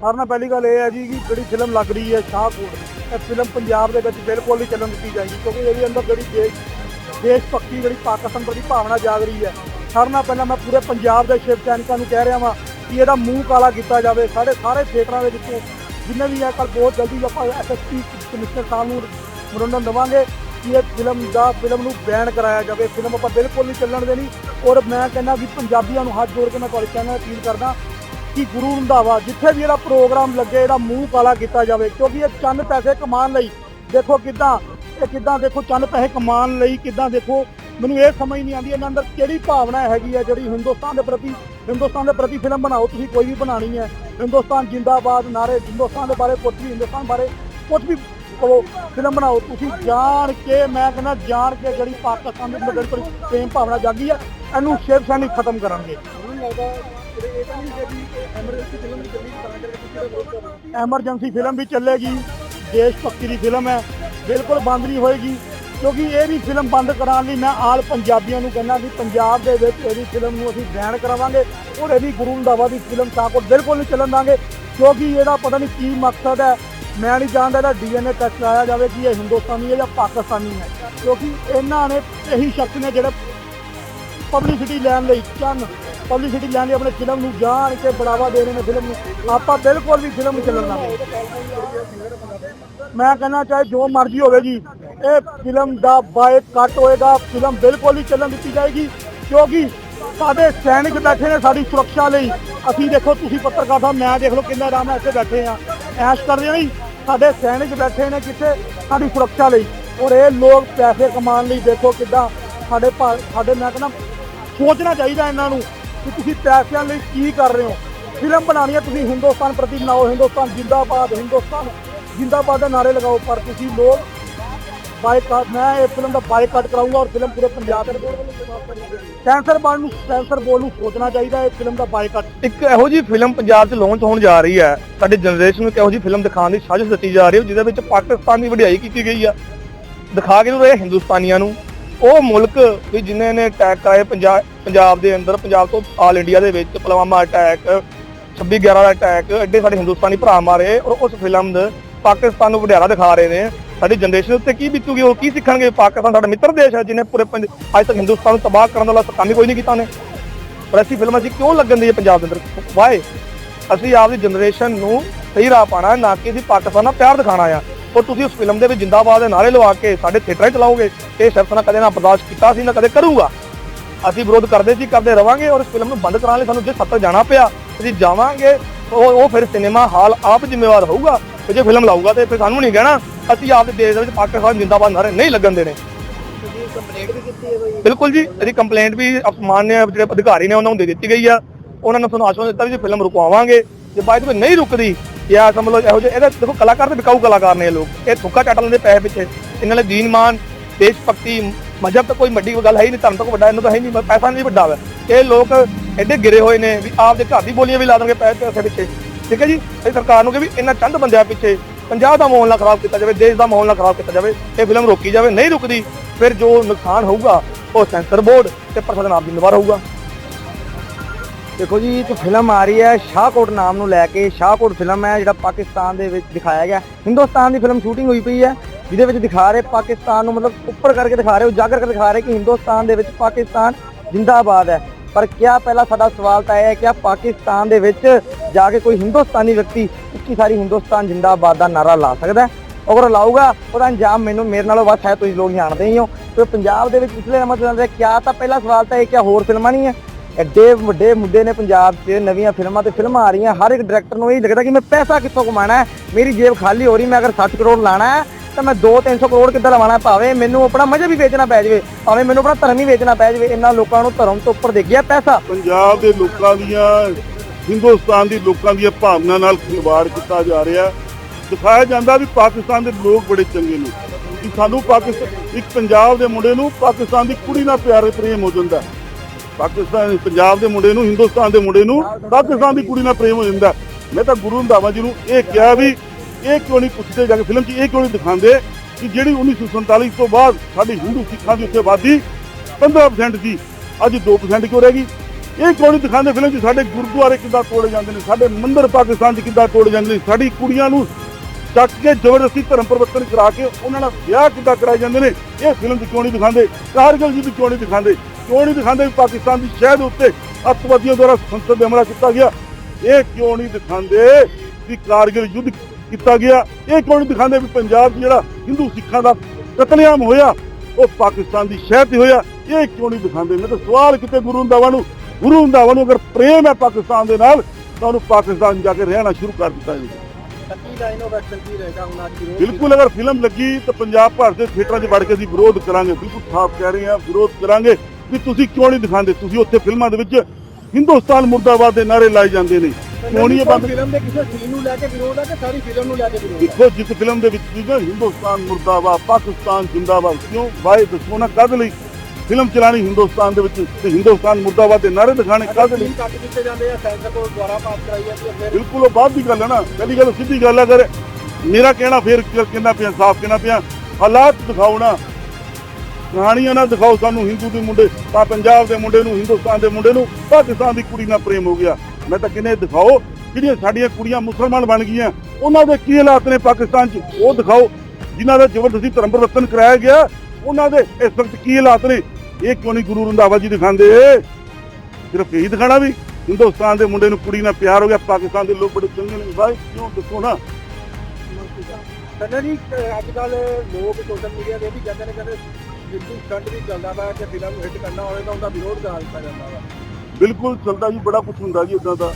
ਸਾਰਿਆਂ ਨਾਲ ਪਹਿਲੀ ਗੱਲ ਇਹ ਹੈ ਜੀ ਕਿ ਜਿਹੜੀ ਫਿਲਮ ਲੱਗ ਰਹੀ ਹੈ ਸ਼ਾਹਕੋਟ ਇਹ ਫਿਲਮ ਪੰਜਾਬ ਦੇ ਵਿੱਚ ਬਿਲਕੁਲ ਨਹੀਂ ਚੱਲਣ ਦਿੱਤੀ ਜਾਏਗੀ, ਕਿਉਂਕਿ ਇਹਦੇ ਅੰਦਰ ਜਿਹੜੀ ਦੇਸ਼ ਦੇਸ਼ ਭਗਤੀ, ਜਿਹੜੀ ਪਾਕਿਸਤਾਨ ਪ੍ਰਤੀ ਭਾਵਨਾ ਜਾਗ ਰਹੀ ਹੈ। ਸਾਰਿਆਂ ਨਾਲ ਪਹਿਲਾਂ ਮੈਂ ਪੂਰੇ ਪੰਜਾਬ ਦੇ ਸ਼ਿਵ ਸੈਨਿਕਾਂ ਨੂੰ ਕਹਿ ਰਿਹਾ ਵਾਂ ਕਿ ਇਹਦਾ ਮੂੰਹ ਕਾਲਾ ਕੀਤਾ ਜਾਵੇ। ਸਾਡੇ ਸਾਰੇ ਥੀਏਟਰਾਂ ਦੇ ਵਿੱਚੋਂ ਜਿੰਨੇ ਵੀ ਆ ਕੱਲ ਬਹੁਤ ਜਲਦੀ ਆਪਾਂ ਐਸਐਸਪੀ ਕਮਿਸ਼ਨਰ ਸਾਹਿਬ ਨੂੰ ਮਨੋਰੰਜਨ ਦੇਵਾਂਗੇ ਕਿ ਇਹ ਫਿਲਮ ਦਾ ਫਿਲਮ ਨੂੰ ਬੈਨ ਕਰਾਇਆ ਜਾਵੇ। ਫਿਲਮ ਆਪਾਂ ਬਿਲਕੁਲ ਨਹੀਂ ਚੱਲਣ ਦੇਣੀ। ਔਰ ਮੈਂ ਕਹਿੰਦਾ ਕਿ ਪੰਜਾਬੀਆਂ ਨੂੰ ਹੱਥ ਜੋੜ ਕੇ ਮੈਂ ਤੁਹਾਡੇ ਚੈਨਲ ਅਪੀਲ ਕਰਦਾ ਕਿ ਗੁਰੂ ਰੰਧਾਵਾ, ਜਿੱਥੇ ਵੀ ਇਹਦਾ ਪ੍ਰੋਗਰਾਮ ਲੱਗੇ, ਇਹਦਾ ਮੂੰਹ ਕਾਲਾ ਕੀਤਾ ਜਾਵੇ, ਕਿਉਂਕਿ ਇਹ ਚੰਦ ਪੈਸੇ ਕਮਾਉਣ ਲਈ। ਦੇਖੋ ਕਿਦਾਂ, ਇਹ ਕਿਦਾਂ ਦੇਖੋ ਚੰਦ ਪੈਸੇ ਕਮਾਉਣ ਲਈ ਕਿਦਾਂ ਦੇਖੋ, ਮੈਨੂੰ ਇਹ ਸਮਝ ਨਹੀਂ ਆਉਂਦੀ ਇਹਨਾਂ ਅੰਦਰ ਕਿਹੜੀ ਭਾਵਨਾ ਹੈਗੀ ਹੈ, ਜਿਹੜੀ ਹਿੰਦੁਸਤਾਨ ਦੇ ਪ੍ਰਤੀ, ਹਿੰਦੁਸਤਾਨ ਦੇ ਪ੍ਰਤੀ ਫਿਲਮ ਬਣਾਓ, ਤੁਸੀਂ ਕੋਈ ਵੀ ਬਣਾਣੀ ਹੈ। ਹਿੰਦੁਸਤਾਨ ਜਿੰਦਾਬਾਦ, ਨਾਰੇ ਹਿੰਦੁਸਤਾਨ ਦੇ ਬਾਰੇ ਕੁਝ ਵੀ, ਹਿੰਦੁਸਤਾਨ ਬਾਰੇ ਕੁਝ ਵੀ ਕਹੋ, ਫਿਲਮ ਬਣਾਓ, ਤੁਸੀਂ ਜਾਣ ਕੇ, ਮੈਂ ਕਹਿੰਦਾ ਜਾਣ ਕੇ ਜਿਹੜੀ ਪਾਕਿਸਤਾਨ ਦੇ ਅੰਦਰ ਜਿਹੜੀ ਪ੍ਰੇਮ ਭਾਵਨਾ ਜਾਗੀ ਹੈ, ਇਹਨੂੰ ਸ਼ਿਵ ਸੈਨਿਕ ਖਤਮ ਕਰਨਗੇ ਐਮਰਜੈਂਸੀ ਫਿਲਮ ਵੀ ਚੱਲੇਗੀ। ਦੇਸ਼ ਭਗਤੀ ਦੀ ਫਿਲਮ ਹੈ। ਬਿਲਕੁਲ ਬੰਦ ਨਹੀਂ ਹੋਏਗੀ। ਕਿਉਂਕਿ ਇਹ ਵੀ ਫਿਲਮ ਬੰਦ ਕਰਾਉਣ ਲਈ ਮੈਂ ਆਲ ਪੰਜਾਬੀਆਂ ਨੂੰ ਕਹਿੰਦਾ ਕਿ ਪੰਜਾਬ ਦੇ ਵਿੱਚ ਇਹਦੀ ਫਿਲਮ ਨੂੰ ਅਸੀਂ ਬੈਨ ਕਰਾਵਾਂਗੇ ਔਰ ਇਹਦੀ ਗੁਰੂ ਰੰਧਾਵਾ ਦੀ ਫਿਲਮ ਸਾਕੋ ਬਿਲਕੁਲ ਨਹੀਂ ਚੱਲਣ ਦਾਂਗੇ। ਕਿਉਂਕਿ ਇਹਦਾ ਪਤਾ ਨਹੀਂ ਕੀ ਮਕਸਦ ਹੈ। ਮੈਂ ਨਹੀਂ ਜਾਣਦਾ ਇਹਦਾ ਡੀਐਨਏ ਟੈਸਟ ਲਾਇਆ ਜਾਵੇ ਕਿ ਇਹ ਹਿੰਦੁਸਤਾਨੀ ਹੈ ਜਾਂ ਪਾਕਿਸਤਾਨੀ ਹੈ। ਕਿਉਂਕਿ ਇਹਨਾਂ ਨੇ ਇਹੀ ਸ਼ਖਸ ਨੇ ਜਿਹੜੇ ਪਬਲਿਸਿਟੀ ਲੈਣ ਲਈ ਚੰਨ ਪਬਲਿਸਿਟੀ ਲੈਣ ਲਈ ਆਪਣੇ ਫਿਲਮ ਨੂੰ ਜਾਣ ਕੇ ਬੜਾਵਾ ਦੇ ਰਹੇ ਨੇ ਫਿਲਮ ਨੂੰ। ਆਪਾਂ ਬਿਲਕੁਲ ਵੀ ਫਿਲਮ ਚੱਲਣ ਦਾਂਗੇ ਮੈਂ ਕਹਿੰਦਾ ਚਾਹੇ ਜੋ ਮਰਜ਼ੀ ਹੋਵੇ ਜੀ, ਇਹ ਫਿਲਮ ਦਾ ਬਾਇਕਾਟ ਹੋਏਗਾ ਫਿਲਮ ਬਿਲਕੁਲ ਨਹੀਂ ਚੱਲਣ ਦਿੱਤੀ ਜਾਏਗੀ, ਕਿਉਂਕਿ ਸਾਡੇ ਸੈਨਿਕ ਬੈਠੇ ਨੇ ਸਾਡੀ ਸੁਰੱਖਿਆ ਲਈ। ਅਸੀਂ ਦੇਖੋ, ਤੁਸੀਂ ਪੱਤਰਕਾਰ ਸਾਹਿਬ, ਮੈਂ ਦੇਖ ਲਓ ਕਿੰਨਾ ਆਰਾਮ ਨਾਲ ਇੱਥੇ ਬੈਠੇ ਆ ਐਸ਼ ਕਰਦੇ ਆ ਨਹੀਂ, ਸਾਡੇ ਸੈਨਿਕ ਬੈਠੇ ਨੇ ਕਿੱਥੇ? ਸਾਡੀ ਸੁਰੱਖਿਆ ਲਈ। ਔਰ ਇਹ ਲੋਕ ਪੈਸੇ ਕਮਾਉਣ ਲਈ ਦੇਖੋ ਕਿੱਦਾਂ ਸਾਡੇ ਭਾ- ਸਾਡੇ, ਮੈਂ ਕਹਿੰਦਾ ਸੋਚਣਾ ਚਾਹੀਦਾ ਇਹਨਾਂ ਨੂੰ ਕਿ ਤੁਸੀਂ ਪੈਸਿਆਂ ਲਈ ਕੀ ਕਰ ਰਹੇ ਹੋ। ਫਿਲਮ ਬਣਾਉਣੀ ਹੈ, ਤੁਸੀਂ ਹਿੰਦੁਸਤਾਨ ਪ੍ਰਤੀ ਬਣਾਓ, ਹਿੰਦੁਸਤਾਨ ਜਿੰਦਾਬਾਦ ਹਿੰਦੁਸਤਾਨ ਜਿੰਦਾਬਾਦ ਦੇ ਨਾਰੇ ਲਗਾਓ, ਪਰ ਤੁਸੀਂ ਲੋਕ ਬਾਈਕਾਟ, ਮੈਂ ਇਹ ਫਿਲਮ ਦਾ ਬਾਈਕਾਟ ਕਰਾਉਂਗਾ ਔਰ ਫਿਲਮ ਪੂਰੇ ਪੰਜਾਬ ਦੇ ਸੈਂਸਰ ਬੋਰਡ ਨੂੰ ਸੈਂਸਰ ਬੋਰਡ ਨੂੰ ਸੋਚਣਾ ਚਾਹੀਦਾ ਇਹ ਫਿਲਮ ਦਾ ਬਾਈਕਾਟ। ਇੱਕ ਇਹੋ ਜੀ ਫਿਲਮ ਪੰਜਾਬ 'ਚ ਲਾਂਚ ਹੋਣ ਜਾ ਰਹੀ ਹੈ, ਸਾਡੀ ਜਨਰੇਸ਼ਨ ਨੂੰ ਇੱਕ ਇਹੋ ਜੀ ਫਿਲਮ ਦਿਖਾਉਣ ਦੀ ਸਾਜ਼ਿਸ਼ ਦਿੱਤੀ ਜਾ ਰਹੀ ਹੈ, ਜਿਹਦੇ ਵਿੱਚ ਪਾਕਿਸਤਾਨ ਦੀ ਵਡਿਆਈ ਕੀਤੀ ਗਈ ਆ। ਦਿਖਾ ਕੇ ਰਹੇ ਹਿੰਦੁਸਤਾਨੀਆਂ ਨੂੰ। ਉਹ ਮੁਲਕ ਵੀ ਜਿਨ੍ਹਾਂ ਨੇ ਅਟੈਕ ਕਰਾਏ ਪੰਜਾਬ ਦੇ ਅੰਦਰ, ਪੰਜਾਬ ਤੋਂ ਆਲ ਇੰਡੀਆ ਦੇ ਵਿੱਚ ਪੁਲਵਾਮਾ ਅਟੈਕ 26 11 ਦਾ ਅਟੈਕ ਐਡੇ ਸਾਡੇ ਹਿੰਦੁਸਤਾਨੀ ਭਰਾ ਮਾਰੇ ਔਰ ਉਸ ਫਿਲਮ ਦੇ ਪਾਕਿਸਤਾਨ ਨੂੰ ਵਡਿਆਰਾ ਦਿਖਾ ਰਹੇ ਨੇ। ਸਾਡੀ ਜਨਰੇਸ਼ਨ ਉੱਤੇ ਕੀ ਬੀਤੂਗੀ, ਉਹ ਕੀ ਸਿੱਖਣਗੇ? ਪਾਕਿਸਤਾਨ ਸਾਡਾ ਮਿੱਤਰ ਦੇਸ਼ ਹੈ, ਜਿਹਨੇ ਪੂਰੇ ਪੰਜ- ਅੱਜ ਤੱਕ ਹਿੰਦੁਸਤਾਨ ਨੂੰ ਤਬਾਹ ਕਰਨ ਵਾਲਾ ਕੰਮ ਹੀ ਕੋਈ ਨਹੀਂ ਕੀਤਾ ਉਹਨੇ। ਪਰ ਅਸੀਂ ਫਿਲਮਾਂ 'ਚ ਕਿਉਂ ਲੱਗਣ ਦੀ ਪੰਜਾਬ ਦੇ ਅੰਦਰ? ਵਾਏ ਅਸੀਂ ਆਪਦੀ ਜਨਰੇਸ਼ਨ ਨੂੰ ਸਹੀ ਰਾਹ ਪਾਣਾ ਨਾ ਕਿ ਅਸੀਂ ਪਾਕਿਸਤਾਨ ਨਾਲ ਪਿਆਰ ਦਿਖਾਣਾ ਆ। ਔਰ ਤੁਸੀਂ ਉਸ ਫਿਲਮ ਦੇ ਵਿੱਚ ਜਿੰਦਾਬਾਦ ਦੇ ਨਾਰੇ ਲਵਾ ਕੇ ਸਾਡੇ ਥੀਏਟਰਾਂ 'ਚ ਚਲਾਓਗੇ ਇਹ ਸ਼ਰਤ ਨਾ ਕਦੇ ਨਾ ਬਰਦਾਸ਼ਤ ਕੀਤਾ ਸੀ ਨਾ ਕਦੇ ਕਰੂਗਾ। ਅਸੀਂ ਵਿਰੋਧ ਕਰਦੇ ਸੀ ਕਰਦੇ ਰਵਾਂਗੇ ਔਰ ਇਸ ਫਿਲਮ ਨੂੰ ਬੰਦ ਕਰਾਉਣ ਲਈ ਸਾਨੂੰ ਜੇ ਸੱਤ ਜਾਣਾ ਪਿਆ ਅਸੀਂ ਜਾਵਾਂਗੇ ਉਹ ਉਹ ਫਿਰ ਸਿਨੇਮਾ ਹਾਲ ਆਪ ਜ਼ਿੰਮੇਵਾਰ ਹੋਊਗਾ ਤੇ ਜੇ ਫਿਲਮ ਲਾਊਗਾ ਤੇ ਫਿਰ ਸਾਨੂੰ ਨਹੀਂ ਕਹਿਣਾ ਅਸੀਂ ਆਪਦੇ ਦੇਸ਼ ਦੇ ਵਿੱਚ ਪਾਕਿਸਤਾਨ ਜਿੰਦਾਬਾਦ ਨਾਰੇ ਨਹੀਂ ਲੱਗਣ ਦੇਣੇ। ਬਿਲਕੁਲ ਜੀ ਇਹਦੀ ਕੰਪਲੇਂਟ ਵੀ ਅਪਮਾਨਯ ਜਿਹੜੇ ਅਧਿਕਾਰੀ ਨੇ ਉਹਨਾਂ ਨੂੰ ਦੇ ਦਿੱਤੀ ਗਈ ਆ। ਉਹਨਾਂ ਨੇ ਸਾਨੂੰ ਆਸ਼ਵਾਸਨ ਦਿੱਤਾ ਵੀ ਜੇ ਫਿਲਮ ਰੁਕਵਾਵਾਂਗੇ ਜੇ ਬਾਅਦ ਵਿੱਚ ਨਹੀਂ ਰੁਕਦੀ, ਜਾਂ ਸਮਝ ਲਓ ਇਹੋ ਜਿਹੇ ਇਹਦਾ ਦੇਖੋ ਕਲਾਕਾਰ ਤੇ ਵਿਕਾਊ ਕਲਾਕਾਰ ਨੇ ਇਹ ਲੋਕ। ਇਹ ਥੁੱਕਾ ਚੱਟ ਲੈਂਦੇ ਪੈਸੇ ਪਿੱਛੇ। ਇਹਨਾਂ ਨੇ ਦੀਨ ਮਾਨ ਦੇਸ਼ ਭਗਤੀ ਮਜਹਬ ਤਾਂ ਕੋਈ ਵੱਡੀ ਗੱਲ ਹੈ ਹੀ ਨਹੀਂ, ਧਰਮ ਤੋਂ ਕੋਈ ਵੱਡਾ, ਇਹਨੂੰ ਤਾਂ ਹੈ ਨਹੀਂ, ਪੈਸਾ ਨਹੀਂ ਵੱਡਾ ਵਾ। ਇਹ ਲੋਕ ਐਡੇ ਗਿਰੇ ਹੋਏ ਨੇ ਵੀ ਆਪਦੇ ਘਰ ਦੀ ਬੋਲੀਆਂ ਵੀ ਲਾ ਦੇਣਗੇ ਪੈਸੇ ਪੈਸੇ ਪਿੱਛੇ। ਠੀਕ ਹੈ ਜੀ? ਇਹ ਸਰਕਾਰ ਨੂੰ ਕਿ ਵੀ ਇਹਨਾਂ ਚੰਦ ਬੰਦਿਆਂ ਪਿੱਛੇ ਪੰਜਾਬ ਦਾ ਮਾਹੌਲ ਨਾ ਖਰਾਬ ਕੀਤਾ ਜਾਵੇ, ਦੇਸ਼ ਦਾ ਮਾਹੌਲ ਨਾ ਖਰਾਬ ਕੀਤਾ ਜਾਵੇ, ਇਹ ਫਿਲਮ ਰੋਕੀ ਜਾਵੇ, ਨਹੀਂ ਰੁਕਦੀ, ਫਿਰ ਜੋ ਨੁਕਸਾਨ ਹੋਊਗਾ, ਉਹ ਸੈਂਸਰ ਬੋਰਡ ਤੇ ਪ੍ਰਸ਼ਾਸਨ ਆਪ ਜ਼ਿੰਮੇਵਾਰ ਹੋਊਗਾ। ਦੇਖੋ ਜੀ, ਇੱਕ ਫਿਲਮ ਆ ਰਹੀ ਹੈ, ਸ਼ਾਹਕੋਟ ਨਾਮ ਨੂੰ ਲੈ ਕੇ ਸ਼ਾਹਕੋਟ ਫਿਲਮ ਹੈ, ਜਿਹੜਾ ਪਾਕਿਸਤਾਨ ਦੇ ਵਿੱਚ ਦਿਖਾਇਆ ਗਿਆ। ਹਿੰਦੁਸਤਾਨ ਦੀ ਫਿਲਮ ਸ਼ੂਟਿੰਗ ਹੋਈ ਪਈ ਹੈ, ਜਿਹਦੇ ਵਿੱਚ ਦਿਖਾ ਰਹੇ ਪਾਕਿਸਤਾਨ ਨੂੰ ਮਤਲਬ ਉੱਪਰ ਕਰਕੇ ਦਿਖਾ ਰਹੇ, ਉਜਾਗਰ ਕਰਕੇ ਦਿਖਾ ਰਹੇ ਕਿ ਹਿੰਦੁਸਤਾਨ ਦੇ ਵਿੱਚ ਪਾਕਿਸਤਾਨ ਜਿੰਦਾਬਾਦ ਹੈ। ਪਰ ਕਿਆ ਪਹਿਲਾ ਸਾਡਾ ਸਵਾਲ ਤਾਂ ਇਹ ਹੈ ਕਿ ਪਾਕਿਸਤਾਨ ਦੇ ਵਿੱਚ ਜਾ ਕੇ ਕੋਈ ਹਿੰਦੁਸਤਾਨੀ ਵਿਅਕਤੀ ਇੱਕੀ ਸਾਰੀ ਹਿੰਦੁਸਤਾਨ ਜਿੰਦਾਬਾਦ ਦਾ ਨਾਰਾ ਲਾ ਸਕਦਾ ਹੈ? ਅਗਰ ਲਾਊਗਾ, ਉਹਦਾ ਅੰਜਾਮ ਮੈਨੂੰ, ਮੇਰੇ ਨਾਲੋਂ ਵੱਧ ਹੈ ਤੁਸੀਂ ਲੋਕ ਜਾਣਦੇ ਹੀ ਹੋ। ਤੇ ਪੰਜਾਬ ਦੇ ਵਿੱਚ ਪਿਛਲੇ ਨੰਬਰ ਚੱਲ ਰਿਹਾ ਕਿਆ ਤਾਂ ਪਹਿਲਾ ਸਵਾਲ ਤਾਂ ਇਹ ਕਿ ਹੋਰ ਫਿਲਮਾਂ ਨਹੀਂ ਹੈ? ਐਡੇ ਵੱਡੇ ਮੁੱਦੇ ਨੇ ਪੰਜਾਬ 'ਚ ਨਵੀਆਂ ਫਿਲਮਾਂ ਤੇ ਫਿਲਮਾਂ ਆ ਰਹੀਆਂ। ਹਰ ਇੱਕ ਡਾਇਰੈਕਟਰ ਨੂੰ ਇਹ ਲੱਗਦਾ ਕਿ ਮੈਂ ਪੈਸਾ ਕਿੱਥੋਂ ਕਮਾਣਾ ਹੈ? ਮੇਰੀ ਜੇਬ ਖਾਲੀ ਹੋ ਰਹੀ, ਮੈਂ ਅਗਰ 60 ਕਰੋੜ ਲਾਣਾ ਹੈ, ਤਾਂ ਮੈਂ 2-300 ਕਰੋੜ ਕਿੱਦਾਂ ਲਵਾਣਾ? ਭਾਵੇਂ ਮੈਨੂੰ ਆਪਣਾ ਮਜ਼ਾ ਵੀ ਵੇਚਣਾ ਪੈ ਜਾਵੇ, ਭਾਵੇਂ ਮੈਨੂੰ ਆਪਣਾ ਧਰਮ ਹੀ ਵੇਚਣਾ ਪੈ ਜਾਵੇ, ਇਹਨਾਂ ਲੋਕਾਂ ਨੂੰ ਧਰਮ ਤੋਂ ਉੱਪਰ ਦੇ ਗਿਆ ਪੈਸਾ। ਪੰਜਾਬ ਦੇ ਲੋਕਾਂ ਦੀਆਂ, ਹਿੰਦੁਸਤਾਨ ਦੀ ਲੋਕਾਂ ਦੀਆਂ ਭਾਵਨਾ ਨਾਲ ਖਿਲਵਾੜ ਕੀਤਾ ਜਾ ਰਿਹਾ ਦਿਖਾਇਆ ਜਾਂਦਾ ਵੀ ਪਾਕਿਸਤਾਨ ਦੇ ਲੋਕ ਬੜੇ ਚੰਗੇ ਨੇ। ਕਿ ਸਾਨੂੰ ਪਾਕਿਸਤਾਨ, ਇੱਕ ਪੰਜਾਬ ਦੇ ਮੁੰਡੇ ਨੂੰ ਪਾਕਿਸਤਾਨ ਦੀ ਕੁੜੀ ਨਾਲ ਪਿਆਰ ਪ੍ਰੇਮ ਹੋ ਜਾਂਦਾ ਪਾਕਿਸਤਾਨ ਪੰਜਾਬ ਦੇ ਮੁੰਡੇ ਨੂੰ, ਹਿੰਦੁਸਤਾਨ ਦੇ ਮੁੰਡੇ ਨੂੰ, ਪਾਕਿਸਤਾਨ ਦੀ ਕੁੜੀ ਨਾਲ ਪ੍ਰੇਮ ਹੋ ਜਾਂਦਾ। ਮੈਂ ਤਾਂ ਗੁਰੂ ਰੰਧਾਵਾ ਜੀ ਨੂੰ ਇਹ ਕਿਹਾ ਵੀ, ਇਹ ਕਿਉਂ ਨਹੀਂ ਪੁੱਛਦੇ ਜਾ ਕੇ ਫਿਲਮ 'ਚ, ਇਹ ਕਿਉਂ ਨਹੀਂ ਦਿਖਾਉਂਦੇ ਕਿ ਜਿਹੜੀ 1947 ਤੋਂ ਬਾਅਦ ਸਾਡੀ ਹਿੰਦੂ ਸਿੱਖਾਂ ਦੀ ਉੱਥੇ ਆਬਾਦੀ 15% ਸੀ, ਅੱਜ 2% ਕਿਉਂ ਰਹਿ ਗਈ? ਇਹ ਕਿਉਂ ਨਹੀਂ ਦਿਖਾਉਂਦੇ ਫਿਲਮ 'ਚ ਸਾਡੇ ਗੁਰਦੁਆਰੇ ਕਿੱਦਾਂ ਤੋੜੇ ਜਾਂਦੇ ਨੇ, ਸਾਡੇ ਮੰਦਰ ਪਾਕਿਸਤਾਨ 'ਚ ਕਿੱਦਾਂ ਤੋੜੇ ਜਾਂਦੇ ਨੇ, ਸਾਡੀ ਕੁੜੀਆਂ ਨੂੰ ਚੱਕ ਕੇ ਜ਼ਬਰਦਸਤੀ ਧਰਮ ਪਰਿਵਰਤਨ ਕਰਾ ਕੇ ਉਹਨਾਂ ਨਾਲ ਵਿਆਹ ਕਿੱਦਾਂ ਕਰਾਏ ਜਾਂਦੇ ਨੇ, ਇਹ ਫਿਲਮ 'ਚ ਕਿਉਂ ਨਹੀਂ ਦਿਖਾਉਂਦੇ? ਕਾਰਗਿਲ ਜੀ ਵੀ ਕਿਉਂ ਨਹੀਂ ਦਿਖਾਉਂਦੇ? ਕਿਉਂ ਨਹੀਂ ਦਿਖਾਉਂਦੇ ਵੀ ਪਾਕਿਸਤਾਨ ਦੀ ਸ਼ਹਿਰ ਦੇ ਉੱਤੇ ਅੱਤਵਾਦੀਆਂ ਦੁਆਰਾ ਸੰਸਦ ਦੇ ਹਮਲਾ ਕੀਤਾ ਗਿਆ? ਇਹ ਕਿਉਂ ਨਹੀਂ ਦਿਖਾਉਂਦੇ ਵੀ ਕਾਰਗਿਲ ਯੁੱਧ ਕੀਤਾ ਗਿਆ? ਇਹ ਕਿਉਂ ਨਹੀਂ ਦਿਖਾਉਂਦੇ ਵੀ ਪੰਜਾਬ 'ਚ ਜਿਹੜਾ ਹਿੰਦੂ ਸਿੱਖਾਂ ਦਾ ਕਤਲੇਆਮ ਹੋਇਆ, ਉਹ ਪਾਕਿਸਤਾਨ ਦੀ ਸ਼ਹਿਰ ਤੇ ਹੋਇਆ? ਇਹ ਕਿਉਂ ਨਹੀਂ ਦਿਖਾਉਂਦੇ? ਮੈਂ ਤਾਂ ਸਵਾਲ ਕਿਤੇ ਗੁਰੂ ਰੰਧਾਵਾ ਨੂੰ। ਗੁਰੂ ਰੰਧਾਵਾ ਨੂੰ ਅਗਰ ਪ੍ਰੇਮ ਹੈ ਪਾਕਿਸਤਾਨ ਦੇ ਨਾਲ, ਤਾਂ ਉਹਨੂੰ ਪਾਕਿਸਤਾਨ ਜਾ ਕੇ ਰਹਿਣਾ ਸ਼ੁਰੂ ਕਰ ਦਿੱਤਾ ਜਾਵੇ ਕੀ ਲਾਈਨ ਆਫ ਐਕਸ਼ਨ ਕੀ ਰਹੇਗਾ ਹੁਣ ਅੱਜ ਵਿਰੋਧ ਬਿਲਕੁਲ ਅਗਰ ਫਿਲਮ ਲੱਗੀ ਤਾਂ ਪੰਜਾਬ ਭਰ ਦੇ ਥੀਏਟਰਾਂ 'ਚ ਵੜ ਕੇ ਅਸੀਂ ਵਿਰੋਧ ਕਰਾਂਗੇ। ਬਿਲਕੁਲ ਸਾਫ਼ ਕਹਿ ਰਹੇ ਹਾਂ ਵਿਰੋਧ ਕਰਾਂਗੇ ਵੀ ਤੁਸੀਂ ਕਿਉਂ ਨਹੀਂ ਦਿਖਾਉਂਦੇ? ਤੁਸੀਂ ਉੱਥੇ ਫਿਲਮਾਂ ਦੇ ਵਿੱਚ ਹਿੰਦੁਸਤਾਨ ਮੁਰਦਾਬਾਦ ਦੇ ਨਾਰੇ ਲਾਏ ਜਾਂਦੇ ਨੇ। ਇਹ ਬੰਦ ਫਿਲਮ ਦੇ ਕਿਸੇ ਸੀਨ ਨੂੰ ਲੈ ਕੇ ਵਿਰੋਧ ਹੈ ਕਿ ਸਾਰੀ ਫਿਲਮ ਨੂੰ ਲੈ ਕੇ ਵਿਰੋਧ ਦੇਖੋ ਜਿਸ ਫਿਲਮ ਦੇ ਵਿੱਚ ਹਿੰਦੁਸਤਾਨ ਮੁਰਦਾਬਾਦ ਪਾਕਿਸਤਾਨ ਜਿੰਦਾਬਾਦ ਕਿਉਂ? ਵਾਏ ਦੱਸੋ ਨਾ ਕਦ ਲਈ। ਫਿਲਮ ਚਲਾਣੀ ਹਿੰਦੁਸਤਾਨ ਦੇ ਵਿੱਚ ਤੇ ਹਿੰਦੁਸਤਾਨ ਮੁਰਦਾਬਾਦ ਦੇ ਨਾਰੇ ਦਿਖਾਣੇ ਕਦ ਲਈ। ਕੱਟ ਦਿੱਤੇ ਜਾਂਦੇ ਆ ਸੈਂਸਰ ਕੋਲ ਦੁਆਰਾ ਪਾਸ ਕਰਾਈ ਜਾਂਦੀ ਹੈ ਫਿਰ ਬਿਲਕੁਲ ਉਹ ਬਾਅਦ ਦੀ ਗੱਲ ਹੈ ਨਾ ਪਹਿਲੀ ਗੱਲ ਸਿੱਧੀ ਗੱਲ ਹੈ ਅਗਰ ਮੇਰਾ ਕਹਿਣਾ ਫੇਰ ਕਿੰਨਾ ਪਿਆ ਸਾਫ਼ ਕਹਿਣਾ ਪਿਆ ਹਾਲਾਤ ਦਿਖਾਓ ਨਾ। ਕਹਾਣੀਆਂ ਨਾ ਦਿਖਾਓ ਸਾਨੂੰ ਹਿੰਦੂ ਦੇ ਮੁੰਡੇ ਤਾਂ ਪੰਜਾਬ ਦੇ ਮੁੰਡੇ ਨੂੰ ਹਿੰਦੁਸਤਾਨ ਦੇ ਮੁੰਡੇ ਨੂੰ ਪਾਕਿਸਤਾਨ ਦੀ ਕੁੜੀ ਨਾਲ ਪ੍ਰੇਮ ਹੋ ਗਿਆ। ਮੈਂ ਤਾਂ ਕਿਨੇ ਦਿਖਾਓ ਜਿਹੜੀਆਂ ਸਾਡੀਆਂ ਕੁੜੀਆਂ ਮੁਸਲਮਾਨ ਬਣ ਗਈਆਂ ਉਹਨਾਂ ਦੇ ਕੀ ਹਾਲਾਤ ਨੇ ਪਾਕਿਸਤਾਨ 'ਚ ਉਹ ਦਿਖਾਓ। ਜਿਨ੍ਹਾਂ ਦਾ ਜ਼ਬਰਦਸਤੀ ਧਰਮ ਪਰਿਵਰਤਨ ਕਰਾਇਆ ਗਿਆ ਉਹਨਾਂ ਦੇ ਇਸ ਵਕਤ ਕੀ ਹਾਲਾਤ ਨੇ ਇਹ ਕਿਉਂ ਨਹੀਂ ਗੁਰੂ ਰੰਧਾਵਾ ਜੀ ਦਿਖਾਉਂਦੇ? ਸਿਰਫ ਇਹੀ ਦਿਖਾਣਾ ਵੀ ਹਿੰਦੁਸਤਾਨ ਦੇ ਮੁੰਡੇ ਨੂੰ ਕੁੜੀ ਨਾਲ ਪਿਆਰ ਹੋ ਗਿਆ ਪਾਕਿਸਤਾਨ ਦੇ ਲੋਕ ਬੜੇ ਚੰਗੇ ਨੇ। ਭਾਈ ਕਿਉਂ ਦੱਸੋ ਨਾ? ਸੰਨਾ ਜੀ ਅੱਜ ਕੱਲ ਲੋਕ ਸੋਸ਼ਲ ਮੀਡੀਆ ਤੇ ਇਹ ਵੀ ਕਹਿੰਦੇ ਨੇ ਕਹਿੰਦੇ ਜਿੱਦੂ ਸਟੰਟ ਵੀ ਚੱਲਦਾ ਵਾ ਕਿ ਫਿਲਮ ਨੂੰ ਹਿੱਟ ਕਰਨਾ ਹੋਵੇ ਤਾਂ ਉਹਦਾ ਵਿਰੋਧ ਕਰਾ ਦਿੱਤਾ ਜਾਂਦਾ ਵਾ। ਬਿਲਕੁਲ ਚੱਲਦਾ ਜੀ ਬੜਾ ਕੁਝ ਹੁੰਦਾ ਜੀ ਇਦਾਂ ਦਾ।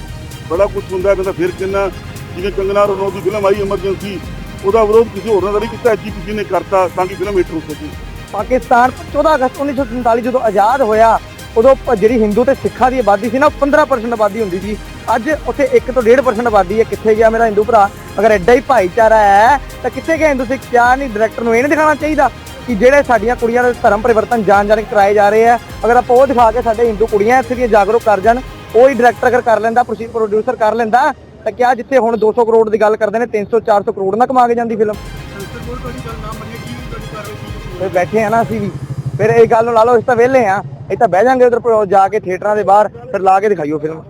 ਬੜਾ ਕੁਝ ਹੁੰਦਾ ਕਹਿੰਦਾ ਫਿਰ ਕਿੰਨਾ? ਜਿਵੇਂ ਕੰਗਨਾ ਰਣੌਤ ਦੀ ਫਿਲਮ ਆਈ ਐਮਰਜੈਂਸੀ ਉਹਦਾ ਵਿਰੋਧ ਕਿਸੇ ਹੋਰ ਨਾਲ ਨਹੀਂ ਕੀਤਾ ਐਜੀਪੀਸੀ ਨੇ ਕਰਤਾ ਤਾਂ ਕਿ ਫਿਲਮ ਹਿੱਟ ਹੋ ਸਕੇ। ਪਾਕਿਸਤਾਨ 14 ਅਗਸਤ 1947 ਜਦੋਂ ਆਜ਼ਾਦ ਹੋਇਆ, ਉਦੋਂ ਜਿਹੜੀ ਹਿੰਦੂ ਤੇ ਸਿੱਖਾਂ ਦੀ ਆਬਾਦੀ ਸੀ ਨਾ, ਉਹ 15% ਆਬਾਦੀ ਹੁੰਦੀ ਸੀ। ਅੱਜ ਉੱਥੇ 1 ਤੋਂ 1.5% ਆਬਾਦੀ ਹੈ। ਕਿੱਥੇ ਗਿਆ ਮੇਰਾ ਹਿੰਦੂ ਭਰਾ? ਅਗਰ ਐਡਾ ਹੀ ਭਾਈਚਾਰਾ ਹੈ, ਤਾਂ ਕਿੱਥੇ ਗਿਆ ਹਿੰਦੂ ਸਿੱਖ? ਕਿਆ ਨਹੀਂ ਡਾਇਰੈਕਟਰ ਨੂੰ ਇਹ ਨਹੀਂ ਦਿਖਾਉਣਾ ਚਾਹੀਦਾ ਕਿ ਜਿਹੜੇ ਸਾਡੀਆਂ ਕੁੜੀਆਂ ਦੇ ਧਰਮ ਪਰਿਵਰਤਨ ਜਾਣ ਜਾਣ ਕੇ ਕਰਾਏ ਜਾ ਰਹੇ ਆ। ਅਗਰ ਆਪਾਂ ਉਹ ਦਿਖਾ ਕੇ ਸਾਡੇ ਹਿੰਦੂ ਕੁੜੀਆਂ ਇੱਥੇ ਦੀਆਂ ਜਾਗਰੂਕ ਕਰ ਜਾਣ, ਉਹ ਹੀ ਡਾਇਰੈਕਟਰ ਅਗਰ ਕਰ ਲੈਂਦਾ ਪ੍ਰੋਡਿਊਸਰ ਕਰ ਲੈਂਦਾ, ਤਾਂ ਕਿਆ ਜਿੱਥੇ ਹੁਣ 200 ਕਰੋੜ ਦੀ ਗੱਲ ਕਰਦੇ ਨੇ 300 400 ਕਰੋੜ ਨਾ ਕਮਾ ਕੇ ਜਾਂਦੀ ਫਿਲਮ ਫਿਰ ਬੈਠੇ ਆ ਨਾ ਅਸੀਂ ਵੀ। ਫਿਰ ਇਹ ਗੱਲ ਨੂੰ ਲਾ ਲਓ, ਅਸੀਂ ਤਾਂ ਵਿਹਲੇ ਆ। ਇਹ ਤਾਂ ਬਹਿ ਜਾਾਂਗੇ ਉਧਰ ਜਾ ਕੇ ਥੀਏਟਰਾਂ ਦੇ ਬਾਹਰ, ਫਿਰ ਲਾ ਕੇ ਦਿਖਾਈਓ ਫਿਲਮ